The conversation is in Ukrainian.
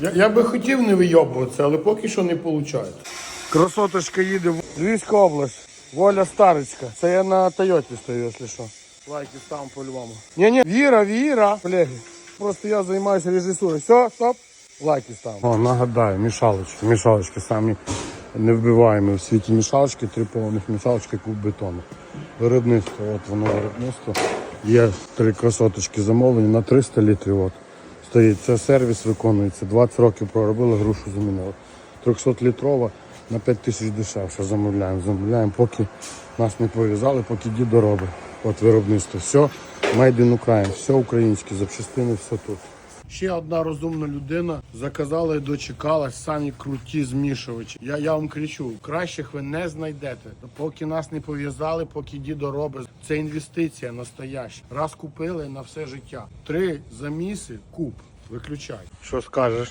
Я, я би хотів не вийобуватися, але поки що не виходить. Красоточка їде в Львівська область. Воля Старицька. Це я на Тойоті стою, якщо що. Лайки там по-любому. Ні-ні, Віра, Віра. Колеги, просто я займаюся режисурою. Все, стоп. Лайки став. О, нагадаю, мішалочки. Мішалочки самі невбиваємо в світі мішалочки, три повних мішалочки куб бетону. Виробництво, от воно виробництво. Є три красоточки замовлені на 300 літрів. От. Стоїть. Це сервіс виконується. 20 років проробили, грушу замінили. 300 літрова на 5 тисяч дешевше замовляємо. Замовляємо, поки нас не пов'язали, поки дідо робить. От виробництво. Все, made in Ukraine, все українське, запчастини, все тут. Ще одна розумна людина заказала і дочекалась самі круті змішувачі. Я, я вам кричу, кращих ви не знайдете. Поки нас не пов'язали, поки дідо робить. Це інвестиція настояща. Раз купили на все життя. Три заміси, куп. Виключай. Що скажеш?